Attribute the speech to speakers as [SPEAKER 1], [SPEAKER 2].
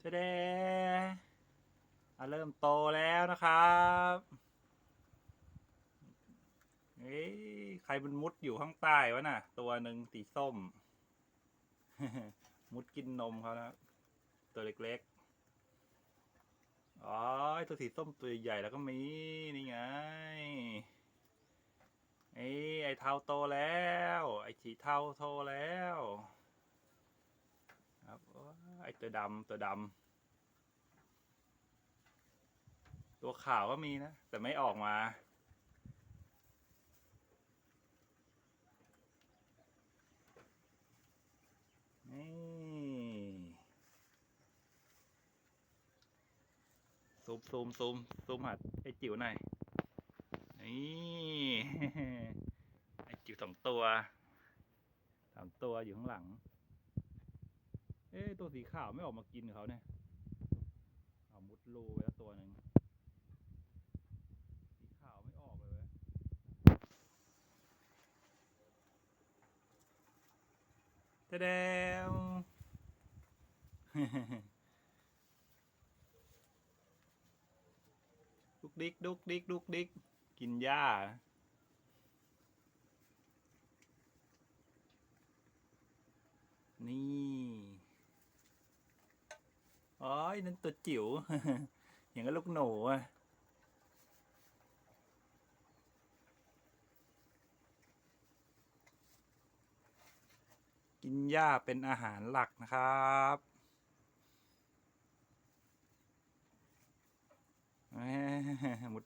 [SPEAKER 1] เจะเดอะเริ่มโตแล้วนะครับเอ้ยใครมันมุดอยู่ข้างใต้วะน่ะ ตัวหนึ่งสีส้ม มุดกินนมเขานะ ตัวเล็กๆ อ๋อ ตัวสีส้มตัวใหญ่แล้วก็มี นี่ไงไอ้ไอ้เทาโตแล้ว ไอ้สีเทาโตแล้ว อ้ยไอ้ตัวดำตัวดำตัวขาวก็มีนะ แต่ไม่ออกมานี่ซูมซูมซูมซูมหัดไอจิ๋วหน่อย นี่ไอจิ๋วสองตัวสามตัวอยู่ข้างหลัง อ๊ะตัวสีขาวไม่ออกมากินเขาเนี่ยเอามุดรูไปแล้วตัวหนึ่งสีขาวไม่ออกเลยเว้ยตะเดวดุกดิกดุกดิกดุกดิก กินหญ้า นี่อ๋อย นั่นตัวจิ๋วอย่างกับลูกหนูอะกินหญ้าเป็นอาหารหลักนะครับมุด